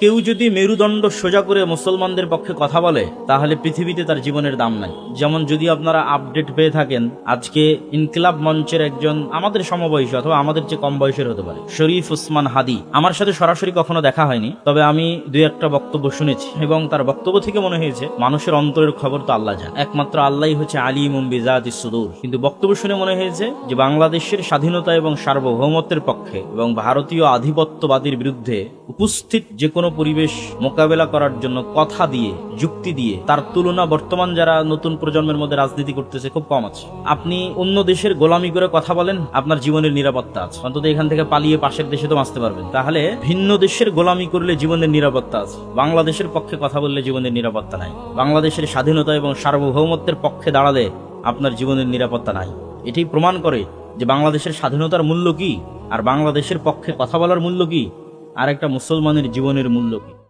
কেউ যদি মেরুদণ্ড সোজা করে মুসলমানদের পক্ষে কথা বলে, তাহলে পৃথিবীতে তার জীবনের দাম নাই। যেমন যদি আপনারা আপডেট পেয়ে থাকেন, আজকে ইনকিলাব মঞ্চের একজন আমাদের সমবয়সী অথবা আমাদের চেয়ে কম বয়সের হতে পারে, শরীফ উসমান হাদি। আমার সাথে সরাসরি কখনো দেখা হয়নি, তবে আমি দুই একটা বক্তব্য শুনেছি এবং তার বক্তব্য থেকে মনে হয়েছে, মানুষের অন্তরের খবর তো আল্লাহ জান। একমাত্র আল্লাহই হচ্ছে আলিম বিজাত সুদূর। কিন্তু বক্তব্য শুনে মনে হয়েছে যে বাংলাদেশের স্বাধীনতা এবং সার্বভৌমত্বের পক্ষে এবং ভারতীয় আধিপত্যবাদীর বিরুদ্ধে উপস্থিত যে কোনো পরিবেশ মোকাবেলা করার জন্য কথা দিয়ে, যুক্তি দিয়ে, তার তুলনা বর্তমান যারা নতুন প্রজন্মের মধ্যে রাজনীতি করতেছে খুব কম আছে। আপনি অন্য দেশের গোলামি করে কথা বলেন, আপনার জীবনের নিরাপত্তা আছে। অন্তত এখান থেকে পালিয়ে পাশের দেশে তো বাঁচতে পারবেন। তাহলে ভিন্ন দেশের গোলামি করলে জীবনের নিরাপত্তা আছে। বাংলাদেশের পক্ষে কথা বললে জীবনের নিরাপত্তা নাই। বাংলাদেশের স্বাধীনতা এবং সার্বভৌমত্বের পক্ষে দাঁড়ালে আপনার জীবনের নিরাপত্তা নাই। এটাই প্রমাণ করে যে বাংলাদেশের স্বাধীনতার মূল্য কি, আর বাংলাদেশের পক্ষে কথা বলার মূল্য কি আর একটা মুসলমানের জীবনের মূল্য কি?